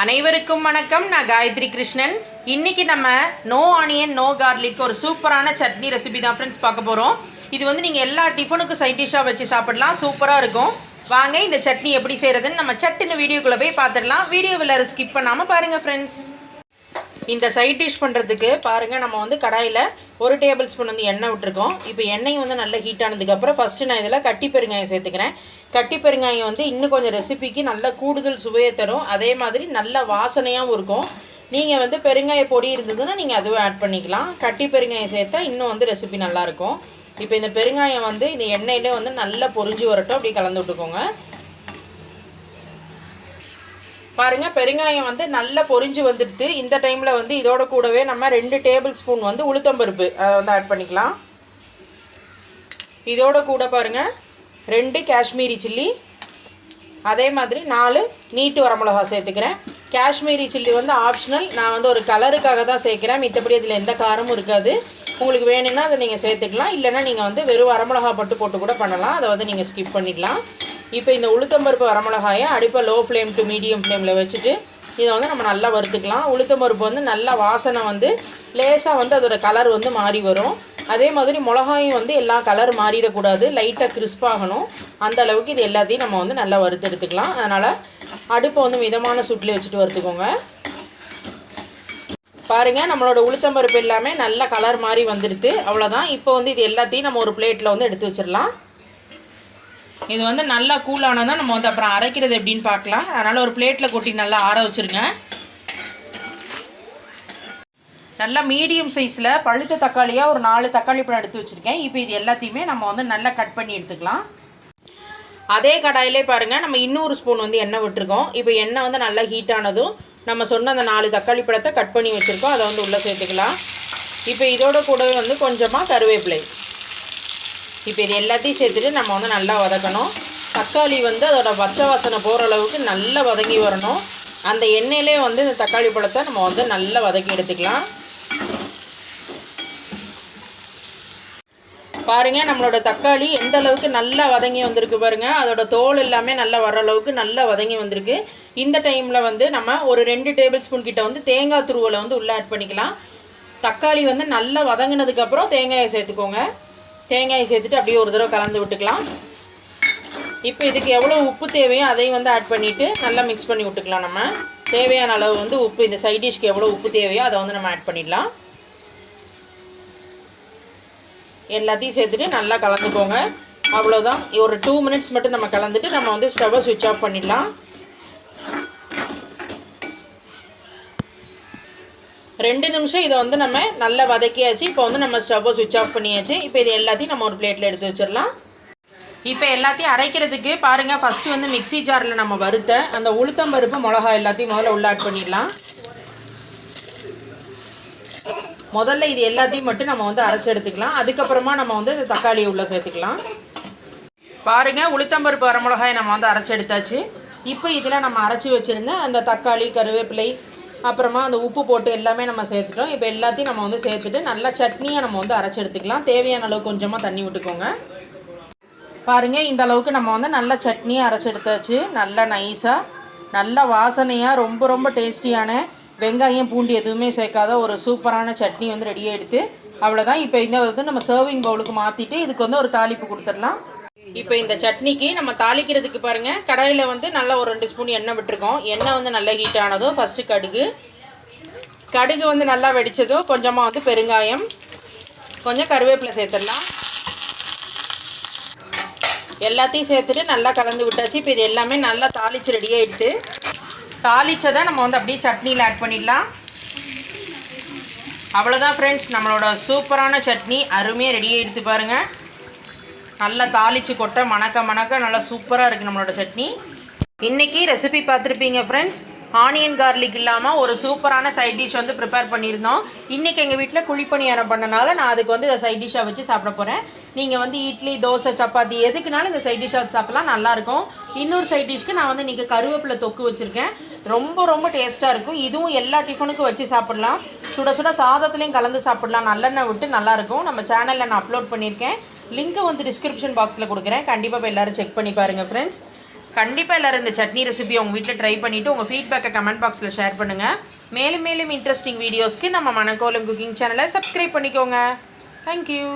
அனைவருக்கும் வணக்கம். நான் காயத்ரி கிருஷ்ணன். இன்னைக்கு நம்ம நோ ஆனியன் நோ கார்லிக் ஒரு சூப்பரான சட்னி ரெசிபி தான் ஃப்ரெண்ட்ஸ் பார்க்க போகிறோம் இது வந்து நீங்கள் எல்லா டிஃபனுக்கும் சைட் டிஷ்ஷாக வச்சு சாப்பிடலாம். சூப்பராக இருக்கும். வாங்க இந்த சட்னி எப்படி செய்கிறதுன்னு நம்ம சட்டுன்னு வீடியோக்குள்ளே போய் பார்த்துடலாம். வீடியோவில் ஸ்கிப் பண்ணாமல் பாருங்கள் ஃப்ரெண்ட்ஸ் இந்த சைட் டிஷ் பண்ணுறதுக்கு பாருங்கள் நம்ம வந்து கடாயில் ஒரு டேபிள் ஸ்பூன் வந்து எண்ணெய் விட்டுருக்கோம். இப்போ எண்ணெய் வந்து நல்லா ஹீட் ஆனதுக்கப்புறம் ஃபஸ்ட்டு நான் இதில் கட்டி பெருங்காயம் சேர்த்துக்கிறேன். கட்டி பெருங்காயம் வந்து இன்னும் கொஞ்சம் ரெசிபிக்கு நல்ல கூடுதல் சுவையை தரும். அதே மாதிரி நல்ல வாசனையாகவும் இருக்கும். நீங்கள் வந்து பெருங்காய பொடி இருந்ததுன்னா நீங்கள் அதுவும் ஆட் பண்ணிக்கலாம். கட்டி பெருங்காயம் சேர்த்தா இன்னும் வந்து ரெசிபி நல்லாயிருக்கும் இப்போ இந்த பெருங்காயம் வந்து இந்த எண்ணெயிலே வந்து நல்லா பொரிஞ்சு வரட்டும். அப்படியே கலந்து விட்டுக்கோங்க. பாருங்கள் பெருங்காயம் வந்து நல்லா பொரிஞ்சு வந்துடுது. இந்த டைமில் வந்து இதோட கூடவே நம்ம ரெண்டு டேபிள் ஸ்பூன் வந்து உளுத்தம்பருப்பு அதை வந்து ஆட் பண்ணிக்கலாம். இதோட கூட பாருங்கள் ரெண்டு காஷ்மீரி சில்லி அதே மாதிரி நாலு நீட்டு வரமிளகா சேர்த்துக்கிறேன். காஷ்மீரி சில்லி வந்து ஆப்ஷனல் நான் வந்து ஒரு கலருக்காக தான் சேர்க்குறேன். மித்தபடி அதில் எந்த காரமும் இருக்காது. உங்களுக்கு வேணும்னா அதை நீங்கள் சேர்த்துக்கலாம். இல்லைன்னா நீங்கள் வந்து வெறும் வரமிளகா பட்டு போட்டு கூட பண்ணலாம். அதை வந்து நீங்கள் ஸ்கிப் பண்ணிடலாம். இப்போ இந்த உளுத்தம்பருப்பு வரமிளகாயை அடுப்பை லோ ஃப்ளேம் டு மீடியம் ஃப்ளேமில் வச்சுட்டு இதை வந்து நம்ம நல்லா வறுத்துக்கலாம். உளுத்தம்பருப்பு வந்து நல்லா வாசனை வந்து லேசாக வந்து அதோடய கலர் வந்து மாறி வரும். அதே மாதிரி மிளகாயும் வந்து எல்லா கலர் மாறிடக்கூடாது. லைட்டாக கிறிஸ்பாகணும் அந்த அளவுக்கு இது எல்லாத்தையும் நம்ம வந்து நல்லா வறுத்து எடுத்துக்கலாம். அதனால் அடுப்பை வந்து மிதமான சுட்டில் வச்சுட்டு வறுத்துக்கோங்க. பாருங்கள் நம்மளோட உளுத்தம்பருப்பு எல்லாமே நல்ல கலர் மாதிரி வந்துடுது அவ்வளோதான் இப்போ வந்து இது எல்லாத்தையும் நம்ம ஒரு பிளேட்டில் வந்து எடுத்து வச்சிடலாம். இது வந்து நல்லா கூலானால் தான் நம்ம வந்து அப்புறம் அரைக்கிறது எப்படின்னு பார்க்கலாம். அதனால் ஒரு பிளேட்டில் கொட்டி நல்லா ஆற வச்சுருங்க. நல்லா மீடியம் சைஸில் பழுத்த தக்காளியாக ஒரு நாலு தக்காளி பழம் எடுத்து வச்சுருக்கேன். இப்போ இது எல்லாத்தையுமே நம்ம வந்து நல்லா கட் பண்ணி எடுத்துக்கலாம். அதே கடாயிலே பாருங்கள் நம்ம இன்னொரு ஸ்பூன் வந்து எண்ணெய் விட்டுருக்கோம். இப்போ எண்ணெய் வந்து நல்லா ஹீட் ஆனதும் நம்ம சொன்ன அந்த நாலு தக்காளி பழத்தை கட் பண்ணி வச்சுருக்கோம். அதை வந்து உள்ளே சேர்த்துக்கலாம். இப்போ இதோட கூடவே வந்து கொஞ்சமாக கருவேப்பிலை. இப்போ இது எல்லாத்தையும் சேர்த்துட்டு நம்ம வந்து நல்லா வதக்கணும். தக்காளி வந்து அதோட பச்சை வாசனை போகிற அளவுக்கு நல்லா வதங்கி வரணும். அந்த எண்ணெயிலே வந்து இந்த தக்காளி பழத்தை நம்ம வந்து நல்லா வதக்கி எடுத்துக்கலாம். பாருங்கள் நம்மளோட தக்காளி எந்த அளவுக்கு நல்லா வதங்கி வந்திருக்கு பாருங்கள் அதோட தோல் எல்லாமே நல்லா வர அளவுக்கு நல்லா வதங்கி வந்திருக்கு. இந்த டைமில் வந்து நம்ம ஒரு ரெண்டு டேபிள் ஸ்பூன் கிட்ட வந்து தேங்காய் துருவலை வந்து உள்ளே ஆட் பண்ணிக்கலாம். தக்காளி வந்து நல்லா வதங்கினதுக்கப்புறம் தேங்காயை சேர்த்துக்கோங்க. தேங்காயை சேர்த்துட்டு அப்படியே ஒரு தடவை கலந்து விட்டுக்கலாம். இப்போ இதுக்கு எவ்வளோ உப்பு தேவையோ அதையும் வந்து ஆட் பண்ணிவிட்டு நல்லா மிக்ஸ் பண்ணி விட்டுக்கலாம் நம்ம. தேவையான அளவு வந்து உப்பு இந்த சைட் டிஷ்க்கு எவ்வளோ உப்பு தேவையோ அதை வந்து நம்ம ஆட் பண்ணிடலாம். எல்லாத்தையும் சேர்த்துட்டு நல்லா கலந்துக்கோங்க. அவ்வளோதான் ஒரு டூ மினிட்ஸ் மட்டும் நம்ம கலந்துட்டு நம்ம வந்து ஸ்டவ்வை சுவிட்ச் ஆஃப் பண்ணிடலாம். ரெண்டு நிமிஷம் இதை வந்து நம்ம நல்லா வதக்கியாச்சு. இப்போ வந்து நம்ம ஸ்டவ்வை சுவிட்ச் ஆஃப் பண்ணியாச்சு. இப்போ இது எல்லாத்தையும் நம்ம ஒரு பிளேட்டில் எடுத்து வச்சிடலாம். இப்போ எல்லாத்தையும் அரைக்கிறதுக்கு பாருங்கள் ஃபஸ்ட்டு வந்து மிக்ஸி ஜாரில் நம்ம வறுத்த அந்த உளுத்தம்பருப்பு மிளகா எல்லாத்தையும் முதல்ல உள்ள ஆட் பண்ணிடலாம். முதல்ல இது எல்லாத்தையும் மட்டும் நம்ம வந்து அரைச்சி எடுத்துக்கலாம். அதுக்கப்புறமா நம்ம வந்து இந்த தக்காளியை உள்ளே சேர்த்துக்கலாம். பாருங்கள் உளுத்தம்பருப்பு வரமிளகாயை நம்ம வந்து அரைச்சி எடுத்தாச்சு. இப்போ இதில் நம்ம அரைச்சி வச்சுருந்த அந்த தக்காளி கருவேப்பிலை அப்புறமா அந்த உப்பு போட்டு எல்லாமே நம்ம சேர்த்துட்டோம். இப்போ எல்லாத்தையும் நம்ம வந்து சேர்த்துட்டு நல்லா சட்னியை நம்ம வந்து அரைச்சி எடுத்துக்கலாம். தேவையான அளவு கொஞ்சமாக தண்ணி விட்டுக்கோங்க. பாருங்கள் இந்த அளவுக்கு நம்ம வந்து நல்ல சட்னியை அரைச்சி எடுத்தாச்சு. நல்லா நைஸாக நல்ல வாசனையாக ரொம்ப ரொம்ப டேஸ்டியான வெங்காயம் பூண்டு எதுவுமே சேர்க்காத ஒரு சூப்பரான சட்னி வந்து ரெடியாக எடுத்து அவ்வளோதான் இப்போ இந்த வந்து நம்ம சர்விங் பவுலுக்கு மாற்றிட்டு இதுக்கு வந்து ஒரு தாளிப்பு கொடுத்துடலாம். இப்போ இந்த சட்னிக்கு நம்ம தாளிக்கிறதுக்கு பாருங்கள் கடாயில் வந்து நல்லா ஒரு ரெண்டு ஸ்பூன் எண்ணெய் விட்டுருக்கோம். எண்ணெய் வந்து நல்லா ஹீட் ஆனதும் ஃபஸ்ட்டு கடுகு. கடுகு வந்து நல்லா வெடித்ததும் கொஞ்சமாக வந்து பெருங்காயம். கொஞ்சம் கருவேப்பிலை சேர்த்துடலாம். எல்லாத்தையும் சேர்த்துட்டு நல்லா கலந்து விட்டாச்சு. இப்போ இது எல்லாமே நல்லா தாளித்து ரெடி ஆகிடுச்சு தாளிச்சதை நம்ம வந்து அப்படியே சட்னியில் ஆட் பண்ணிடலாம். அவ்வளோதான் ஃப்ரெண்ட்ஸ் நம்மளோட சூப்பரான சட்னி. அருமையாக ரெடி ஆகிடுத்து பாருங்கள் நல்லா தாளித்து கொட்டை மணக்க மணக்க நல்லா சூப்பராக இருக்குது நம்மளோட சட்னி. இன்றைக்கி ரெசிபி பார்த்துருப்பீங்க ஃப்ரெண்ட்ஸ் ஆனியன் கார்லிக் இல்லாமல் ஒரு சூப்பரான சைட் டிஷ் வந்து ப்ரிப்பேர் பண்ணியிருந்தோம். இன்றைக்கி எங்கள் வீட்டில் குழிப்பணியாரம் பண்ணனால நான் அதுக்கு வந்து இதை சைட் டிஷ்ஷாக வச்சு சாப்பிட போகிறேன் நீங்கள் வந்து இட்லி தோசை சப்பாத்தி எதுக்குனாலும் இந்த சைட் டிஷ்ஷாக சாப்பிட்லாம். நல்லாயிருக்கும் இன்னொரு சைட் டிஷ்க்கு நான் வந்து இன்றைக்கி கருவேப்பிலை தொக்கு வச்சுருக்கேன். ரொம்ப ரொம்ப டேஸ்ட்டாக இருக்கும். இதுவும் எல்லா டிஃபனுக்கும் வச்சு சாப்பிட்லாம். சுட சுட சாதத்துலேயும் கலந்து சாப்பிட்லாம். நல்லெண்ணெய் விட்டு நல்லாயிருக்கும் நம்ம சேனலில் நான் அப்லோட் பண்ணியிருக்கேன். லிங்க்கை வந்து டிஸ்கிரிப்ஷன் பாக்ஸில் கொடுக்குறேன். கண்டிப்பாக எல்லோரும் செக் பண்ணி பாருங்கள் ஃப்ரெண்ட்ஸ் கண்டிப்பாக எல்லோரும் இந்த சட்னி ரெசிபி உங்கள் வீட்டில் ட்ரை பண்ணிவிட்டு உங்கள் ஃபீட்பேக்கை கமெண்ட் பாக்ஸில் ஷேர் பண்ணுங்கள் மேலும் மேலும் இன்ட்ரெஸ்டிங் வீடியோஸ்க்கு நம்ம மணக்கோலம் குக்கிங் சேனலை சப்ஸ்கிரைப் பண்ணிக்கோங்க. Thank you